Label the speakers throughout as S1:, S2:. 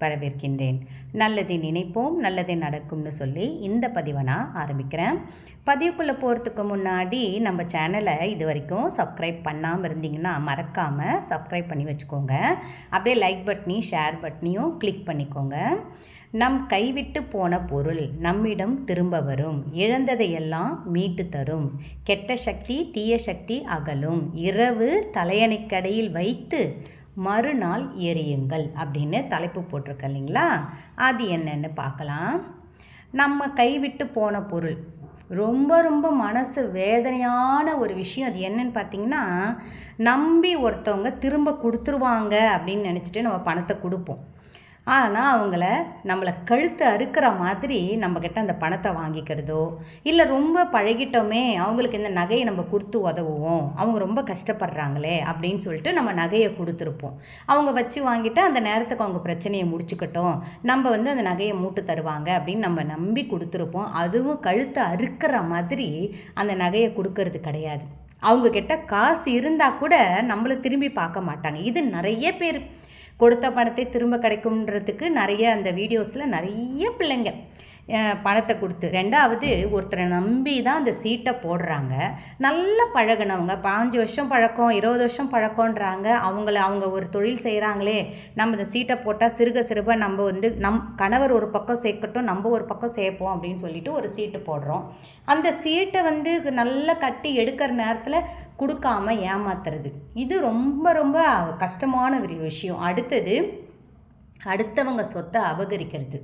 S1: வரவேற்கின்றேன். நல்லதை நினைப்போம் நல்லதே நடக்கும்னு சொல்லி இந்த பதிவை நான் ஆரம்பிக்கிறேன். பதிவுக்குள்ளே போகிறதுக்கு முன்னாடி நம்ம சேனலை இது வரைக்கும் சப்ஸ்கிரைப் பண்ணாமல் இருந்தீங்கன்னா மறக்காமல் சப்ஸ்கிரைப் பண்ணி வச்சுக்கோங்க. அப்படியே லைக் பட்டனையும் ஷேர் பட்டனையும் கிளிக் பண்ணிக்கோங்க. நம் கைவிட்டு போன பொருள் நம்மிடம் திரும்ப வரும். இழந்ததையெல்லாம் மீட்டு தரும். கெட்ட சக்தி தீய சக்தி அகலும். இரவு தலையணைக்கடையில் வைத்து மறுநாள் எரியுங்கள் அப்படின்னு தலைப்பு போட்டிருக்க இல்லைங்களா? அது என்னன்னு பார்க்கலாம். நம்ம கைவிட்டு போன பொருள். ரொம்ப ரொம்ப மனசு வேதனையான ஒரு விஷயம். அது என்னன்னு பார்த்தீங்கன்னா நம்பி ஒருத்தவங்க திரும்ப கொடுத்துருவாங்க அப்படின்னு நினச்சிட்டு நம்ம பணத்தை கொடுப்போம். ஆனால் அவங்கள நம்மளை கழுத்து அறுக்கிற மாதிரி நம்மக்கிட்ட அந்த பணத்தை வாங்கிக்கிறதோ இல்லை ரொம்ப பழகிட்டோமே அவங்களுக்கு இந்த நகையை நம்ம கொடுத்து உதவுவோம் அவங்க ரொம்ப கஷ்டப்படுறாங்களே அப்படின்னு சொல்லிட்டு நம்ம நகையை கொடுத்துருப்போம். அவங்க வச்சு வாங்கிட்டு அந்த நேரத்துக்கு அவங்க பிரச்சனையை முடிச்சுக்கட்டும். நம்ம வந்து அந்த நகையை மூட்டு தருவாங்க அப்படின்னு நம்ம நம்பி கொடுத்துருப்போம். அதுவும் கழுத்தை அறுக்கிற மாதிரி அந்த நகையை கொடுக்கறது கிடையாது. அவங்க கிட்ட காசு இருந்தால் கூட நம்மளை திரும்பி பார்க்க மாட்டாங்க. இது நிறைய பேர் கொடுத்த பணத்தை திரும்ப கிடைக்கும்ன்றதுக்கு நிறைய அந்த வீடியோஸில் நிறைய பிள்ளைங்க பணத்தை கொடுத்து. ரெண்டாவது ஒருத்தரை நம்பி தான் அந்த சீட்டை போடுறாங்க. நல்லா பழகுனவங்க பாஞ்சு வருஷம் பழக்கம் இருபது வருஷம் பழக்கம்ன்றாங்க. அவங்கள அவங்க ஒரு தொழில் செய்கிறாங்களே நம்ம இந்த சீட்டை போட்டால் சிறுக சிறுப நம்ம வந்து நம் கணவர் ஒரு பக்கம் சேர்க்கட்டும் நம்ம ஒரு பக்கம் சேர்ப்போம் அப்படின்னு சொல்லிட்டு ஒரு சீட்டு போடுறோம். அந்த சீட்டை வந்து நல்லா கட்டி எடுக்கிற நேரத்தில் கொடுக்காம ஏமாத்துறது. இது ரொம்ப ரொம்ப கஷ்டமான ஒரு விஷயம். அடுத்தது அடுத்தவங்க சொத்தை அபகரிக்கிறது.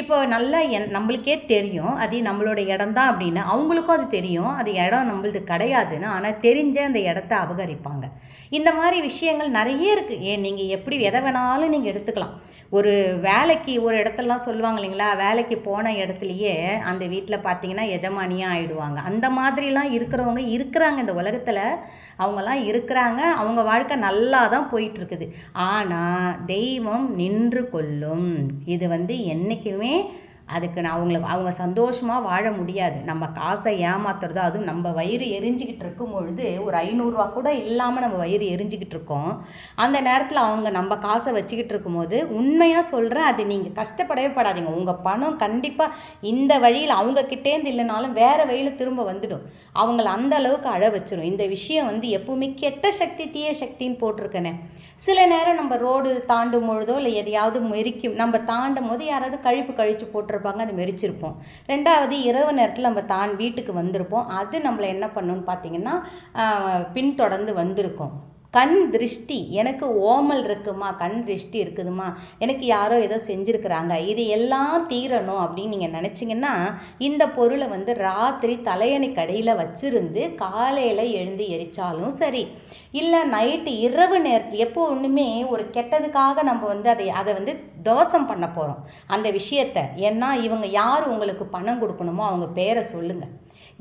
S1: இப்போ நல்லா என் நம்மளுக்கே தெரியும் அது நம்மளோட இடம் தான் அப்படின்னு. அவங்களுக்கும் அது தெரியும் அது இடம் நம்மளது கிடையாதுன்னு. ஆனால் தெரிஞ்ச அந்த இடத்த அபகரிப்பாங்க. இந்த மாதிரி விஷயங்கள் நிறைய இருக்குது ஏன் நீங்கள் எப்படி எதை வேணாலும் நீங்கள் எடுத்துக்கலாம். ஒரு வேலைக்கு ஒரு இடத்துலலாம் சொல்லுவாங்க இல்லைங்களா வேலைக்கு போன இடத்துலையே அந்த வீட்டில் பார்த்தீங்கன்னா எஜமானியாக ஆகிடுவாங்க அந்த மாதிரிலாம் இருக்கிறவங்க இருக்கிறாங்க. இந்த உலகத்தில் அவங்கலாம் இருக்கிறாங்க. அவங்க வாழ்க்கை நல்லா தான் போயிட்டுருக்குது ஆனால் தெய்வம் நின்று கொள்ளும். இது வந்து என்றைக்குமே அதுக்கு நான் அவங்களுக்கு அவங்க சந்தோஷமாக வாழ முடியாது. நம்ம காசை ஏமாத்துறதோ அதுவும் நம்ம வயிறு எரிஞ்சிக்கிட்டு இருக்கும் பொழுது ஒரு ஐநூறுரூவா கூட இல்லாமல் நம்ம வயிறு எரிஞ்சிக்கிட்டு இருக்கோம். அந்த நேரத்தில் அவங்க நம்ம காசை வச்சுக்கிட்டு இருக்கும்போது உண்மையாக சொல்கிறேன் அது நீங்கள் கஷ்டப்படவே படாதீங்க. உங்கள் பணம் கண்டிப்பாக இந்த வழியில் அவங்க இல்லைனாலும் வேறு வழியில் திரும்ப வந்துடும். அவங்கள அந்த அளவுக்கு அழ வச்சிடும் இந்த விஷயம் வந்து எப்பவுமே கெட்ட சக்தி தீய சக்தின்னு போட்டிருக்கேனே. சில நேரம் நம்ம ரோடு தாண்டும் பொழுதோ இல்லை எதையாவது மெரிக்கும் நம்ம தாண்டும் போது யாராவது கழிப்பு கழிச்சு போட்டிருப்பாங்க அது மெரிச்சிருப்போம். ரெண்டாவது இரவு நேரத்தில் நம்ம தான் வீட்டுக்கு வந்திருப்போம். அது நம்மளை என்ன பண்ணுன்னு பார்த்தீங்கன்னா பின்தொடர்ந்து வந்திருக்கோம். கண் திருஷ்டி. எனக்கு ஓமல் இருக்குமா? கண் திருஷ்டி இருக்குதுமா? எனக்கு யாரோ ஏதோ செஞ்சுருக்கிறாங்க. இது எல்லாம் தீரணும் அப்படின்னு நீங்கள் நினச்சிங்கன்னா இந்த பொருளை வந்து ராத்திரி தலையணை கடையில் வச்சுருந்து காலையில் எழுந்து எரிச்சாலும் சரி. இல்லை நைட்டு இரவு நேரத்தில் எப்போ ஒன்றுமே ஒரு கெட்டதுக்காக நம்ம வந்து அதை அதை வந்து தோசம் பண்ண போகிறோம் அந்த விஷயத்தை. ஏன்னா இவங்க யார் உங்களுக்கு பணம் கொடுக்கணுமோ அவங்க பேரை சொல்லுங்கள்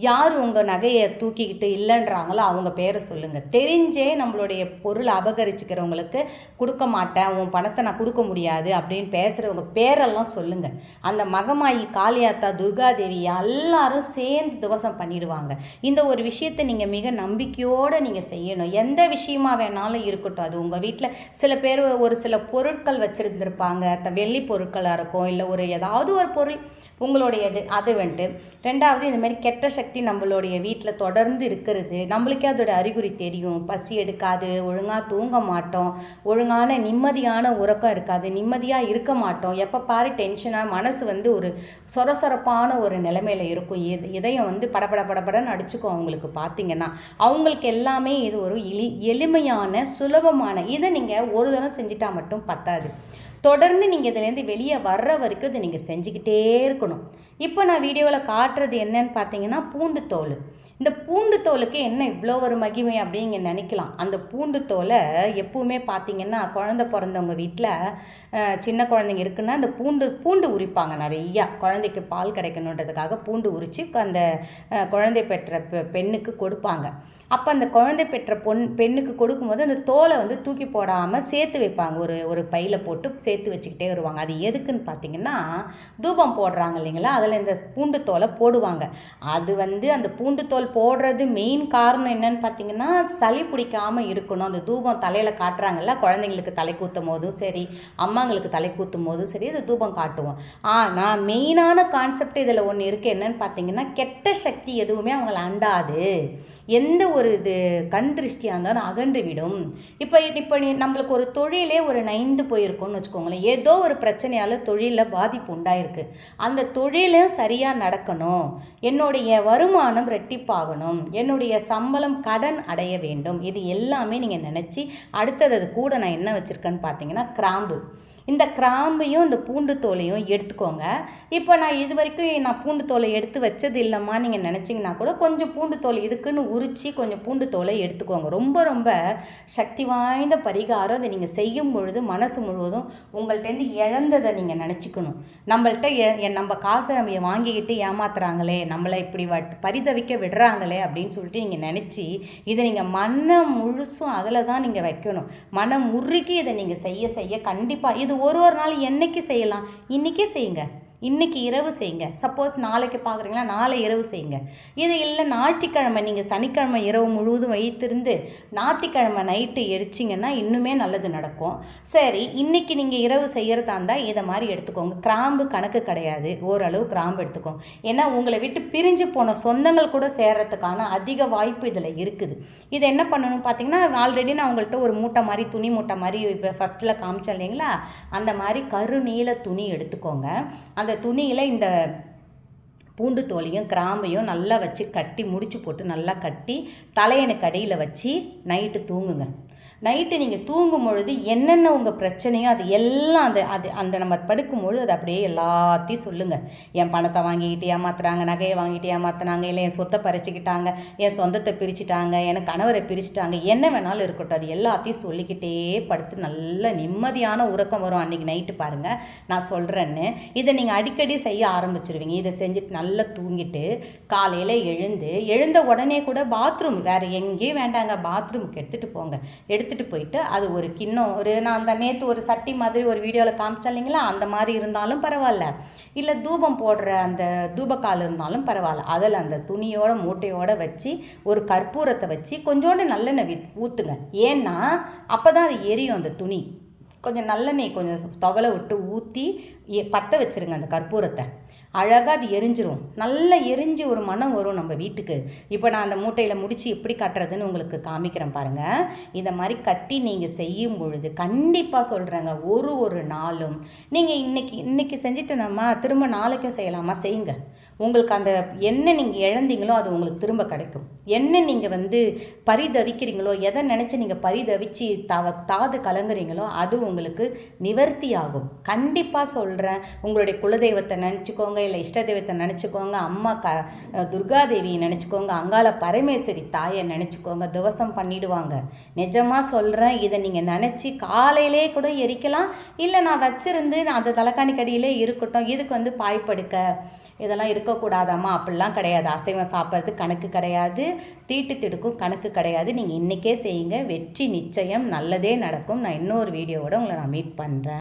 S1: யார் உங்கள் நகையை தூக்கிக்கிட்டு இல்லைன்றாங்களோ அவங்க பேரை சொல்லுங்கள் தெரிஞ்சே நம்மளுடைய பொருளை அபகரிச்சுக்கிறவங்களுக்கு கொடுக்க மாட்டேன் உன் பணத்தை நான் கொடுக்க முடியாது அப்படின்னு பேசுகிறவங்க பேரெல்லாம் சொல்லுங்கள் அந்த மகமாயி காளியாத்தா துர்காதேவி எல்லாரும் சேர்ந்து திவசம் பண்ணிடுவாங்க. இந்த ஒரு விஷயத்தை நீங்கள் மிக நம்பிக்கையோடு நீங்கள் செய்யணும். எந்த விஷயமா வேணாலும் இருக்கட்டும். அது உங்கள் வீட்டில் சில பேர் ஒரு சில பொருட்கள் வச்சுருந்துருப்பாங்க. த வெள்ளி பொருட்களாக இருக்கும் இல்லை ஒரு ஏதாவது ஒரு பொருள் உங்களுடையது. அது வந்துட்டு ரெண்டாவது இந்த மாதிரி கெட்ட சக்தி நம்மளுடைய வீட்டில் தொடர்ந்து இருக்கிறது. நம்மளுக்கே அதோட அறிகுறி தெரியும். பசி எடுக்காது ஒழுங்காக தூங்க மாட்டோம். ஒழுங்கான நிம்மதியான உறக்கம் இருக்காது. நிம்மதியாக இருக்க மாட்டோம். எப்போ பாரு டென்ஷனாக மனசு வந்து ஒரு சொரசொரப்பான ஒரு நிலைமையில் இருக்கும். எது இதயம் வந்து படபட படபடன்னு அடிச்சுக்கும் அவங்களுக்கு பார்த்தீங்கன்னா அவங்களுக்கு எல்லாமே இது ஒரு எளி எளிமையான சுலபமான இதை நீங்கள் ஒரு தடவை செஞ்சிட்டா மட்டும் பத்தாது. தொடர்ந்து நீங்கள் இதுலேருந்து வெளியே வர்ற வரைக்கும் இதை நீங்கள் செஞ்சுக்கிட்டே இருக்கணும். இப்போ நான் வீடியோவில் காட்டுறது என்னன்னு பார்த்தீங்கன்னா பூண்டு தோல் இந்த பூண்டு தோலுக்கு என்ன இவ்வளோ ஒரு மகிமை அப்படிங்க நினைக்கலாம். அந்த பூண்டு தோலை எப்பவுமே பார்த்தீங்கன்னா குழந்த பிறந்தவங்க வீட்டில் சின்ன குழந்தைங்க இருக்குன்னா அந்த பூண்டு பூண்டு உரிப்பாங்க நிறையா. குழந்தைக்கு பால் கிடைக்கணுன்றதுக்காக பூண்டு உரித்து அந்த குழந்தை பெற்ற பெ- பெண்ணுக்கு கொடுப்பாங்க. அப்போ அந்த குழந்தை பெற்ற பொன் பெண்ணுக்கு கொடுக்கும்போது அந்த தோலை வந்து தூக்கி போடாமல் சேர்த்து வைப்பாங்க. ஒரு ஒரு பையில் போட்டு சேர்த்து வச்சுக்கிட்டே வருவாங்க. அது எதுக்குன்னு பார்த்தீங்கன்னா தூபம் போடுறாங்க இல்லைங்களா? அதில் இந்த பூண்டு தோலை போடுவாங்க. அது வந்து அந்த பூண்டு தோல் போடுறது மெயின் காரணம் என்னன்னு பார்த்தீங்கன்னா சளி பிடிக்காமல் இருக்கணும். அந்த தூபம் தலையில் காட்டுறாங்கல்ல குழந்தைங்களுக்கு தலை கூத்தும் போதும் சரி அம்மாங்களுக்கு தலை கூத்தும் போதும் சரி அந்த தூபம் காட்டுவோம். ஆனால் மெயினான கான்செப்ட் இதில் ஒன்று இருக்குது என்னன்னு பார்த்தீங்கன்னா கெட்ட சக்தி எதுவுமே அவங்கள அண்டாது. எந்த ஒரு இது கண் திருஷ்டியாக இருந்தாலும் அகன்று விடும். இப்போ இப்போ நீ நம்மளுக்கு ஒரு தொழிலே ஒரு நைந்து போயிருக்கோம்னு வச்சுக்கோங்களேன். ஏதோ ஒரு பிரச்சனையால் தொழிலில் பாதிப்பு உண்டாயிருக்கு. அந்த தொழிலும் சரியாக நடக்கணும். என்னுடைய வருமானம் ஆகணும். என்னுடைய சம்பளம் கடன் அடைய வேண்டும். இது எல்லாமே நீங்கள் நினச்சி அடுத்தது அது கூட நான் என்ன வச்சுருக்கேன்னு பார்த்தீங்கன்னா கிராம்பு. இந்த கிராம்பையும் இந்த பூண்டு தோலையும் எடுத்துக்கோங்க. இப்போ நான் இது வரைக்கும் நான் பூண்டு தோலை எடுத்து வச்சது இல்லைம்மா நீங்கள் நினச்சிங்கன்னா கூட கொஞ்சம் பூண்டு தோல் இதுக்குன்னு உரித்து கொஞ்சம் பூண்டு தோலை எடுத்துக்கோங்க. ரொம்ப ரொம்ப சக்தி வாய்ந்த பரிகாரம். அதை நீங்கள் செய்யும் பொழுது மனசு முழுவதும் உங்கள்கிட்டேருந்து இழந்ததை நீங்கள் நினச்சிக்கணும். நம்மள்கிட்ட எ- நம்ம காசை நம்ம வாங்கிக்கிட்டு ஏமாத்துறாங்களே நம்மளை இப்படி பரிதவிக்க விடுறாங்களே அப்படின்னு சொல்லிட்டு நீங்கள் நினச்சி இதை நீங்கள் மனம் முழுசும் அதில் தான் நீங்கள் வைக்கணும். மனம் முறுக்கி இதை நீங்கள் செய்ய செய்ய கண்டிப்பாக இது ஒரு ஒரு நாள் என்றைக்கு செய்யலாம்? இன்றைக்கே செய்யுங்க. இன்னைக்கு இரவு செய்யுங்க. சப்போஸ் நாளைக்கு பார்க்குறீங்களா நாளை இரவு செய்யுங்க. இது இல்லை ஞாயிற்றுக்கிழமை நீங்கள் சனிக்கிழமை இரவு முழுவதும் வைத்திருந்து ஞாயிற்றுக்கிழமை நைட்டு எரிச்சிங்கன்னா இன்னுமே நல்லது நடக்கும். சரி இன்றைக்கி நீங்கள் இரவு செய்கிறதா இருந்தால் இதை மாதிரி எடுத்துக்கோங்க. கிராம்பு கணக்கு கிடையாது. ஓரளவு கிராம்பு எடுத்துக்கோங்க. ஏன்னா உங்களை விட்டு பிரிஞ்சு போன சொந்தங்கள் கூட சேர்றதுக்கான அதிக வாய்ப்பு இதில் இருக்குது. இதை என்ன பண்ணணும் பார்த்தீங்கன்னா ஆல்ரெடி நான் உங்கள்கிட்ட ஒரு மூட்டை மாதிரி துணி மூட்டை மாதிரி இப்போ ஃபஸ்ட்டில் காமிச்சேன் இல்லைங்களா? அந்த மாதிரி கருநீல துணி எடுத்துக்கோங்க. அந்த அந்த துணியில் இந்த பூண்டு தோலையும் கிராம்பையும் நல்லா வச்சு கட்டி முடிச்சு போட்டு நல்லா கட்டி தலையணுக்கு அடியில் வச்சு நைட்டு தூங்குங்க. நைட்டு நீங்கள் தூங்கும் பொழுது என்னென்ன உங்கள் பிரச்சனையோ அது எல்லாம் அந்த அது அந்த நம்ம படுக்கும் பொழுது அது அப்படியே எல்லாத்தையும் சொல்லுங்கள் என் பணத்தை வாங்கிக்கிட்டு ஏமாத்துறாங்க நகையை வாங்கிட்டு ஏமாத்துனாங்க இல்லை என் சொத்தை பறிச்சுக்கிட்டாங்க என் சொந்தத்தை பிரிச்சுட்டாங்க எனக்கு கணவரை பிரிச்சுட்டாங்க என்ன வேணாலும் இருக்கட்டும் அது எல்லாத்தையும் சொல்லிக்கிட்டே படுத்து நல்ல நிம்மதியான உறக்கம் வரும் அன்றைக்கி நைட்டு பாருங்கள் நான் சொல்கிறேன்னு இதை நீங்கள் அடிக்கடி செய்ய ஆரம்பிச்சிருவீங்க. இதை செஞ்சுட்டு நல்லா தூங்கிட்டு காலையில் எழுந்து எழுந்த உடனே கூட பாத்ரூம் வேறு எங்கேயும் வேண்டாங்க பாத்ரூமுக்கு எடுத்துகிட்டு போங்க. எடுத்து எடுத்துகிட்டு போயிட்டு அது ஒரு கிண்ணம் ஒரு நான் அந்த நேற்று ஒரு சட்டி மாதிரி ஒரு வீடியோவில் காமிச்சேன் இல்லைங்களா? அந்த மாதிரி இருந்தாலும் பரவாயில்ல. இல்லை தூபம் போடுற அந்த தூபக்கால் இருந்தாலும் பரவாயில்ல. அதில் அந்த துணியோட மூட்டையோட வச்சு ஒரு கற்பூரத்தை வச்சு கொஞ்சோண்டு நல்லெண்ணெய் வி ஊற்றுங்க ஏன்னா அப்போ தான் அது எரியும் அந்த துணி. கொஞ்சம் நல்லெண்ணெய் கொஞ்சம் துவலை விட்டு ஊற்றி பற்ற வச்சிருங்க அந்த கற்பூரத்தை. அழகாக அது எரிஞ்சிரும். நல்லா எரிஞ்சு ஒரு மனம் வரும் நம்ம வீட்டுக்கு. இப்போ நான் அந்த மூட்டையில் முடித்து எப்படி கட்டுறதுன்னு உங்களுக்கு காமிக்கிறேன் பாருங்கள் இந்த மாதிரி கட்டி நீங்கள் செய்யும் பொழுது கண்டிப்பாக சொல்கிறேங்க ஒரு ஒரு நாளும் நீங்கள் இன்றைக்கி இன்றைக்கி செஞ்சுட்டேனாம்மா திரும்ப நாளைக்கும் செய்யலாமா? செய்யுங்க. உங்களுக்கு அந்த என்ன நீங்கள் இழந்தீங்களோ அது உங்களுக்கு திரும்ப கிடைக்கும். என்ன நீங்கள் வந்து பரிதவிக்கிறீங்களோ எதை நினச்சி நீங்கள் பரிதவிச்சு தவ தாது கலங்குறீங்களோ அது உங்களுக்கு நிவர்த்தி ஆகும் கண்டிப்பாக சொல்கிறேன் உங்களுடைய குலதெய்வத்தை நினச்சிக்கோங்க இல்லை இஷ்ட தெய்வத்தை நினச்சிக்கோங்க அம்மா க துர்காதேவியை நினச்சிக்கோங்க அங்கால பரமேஸ்வரி தாயை நினச்சிக்கோங்க திவசம் பண்ணிடுவாங்க. நிஜமாக சொல்கிறேன் இதை நீங்கள் நினச்சி காலையிலே கூட எரிக்கலாம் இல்லை நான் வச்சிருந்து நான் அந்த தலைக்காணி கடியிலே இருக்கட்டும் இதுக்கு வந்து பாய்ப்படுக்க. இதெல்லாம் இருக்கக்கூடாதாம்மா? அப்படிலாம் கிடையாது. அசைவம் சாப்பிட்றது கணக்கு கிடையாது. தீட்டு திடுக்கும் கணக்கு கிடையாது. நீங்கள் இன்றைக்கே செய்யுங்க. வெற்றி நிச்சயம். நல்லதே நடக்கும். நான் இன்னொரு வீடியோவோட உங்களை நான் மீட் பண்ணுறேன்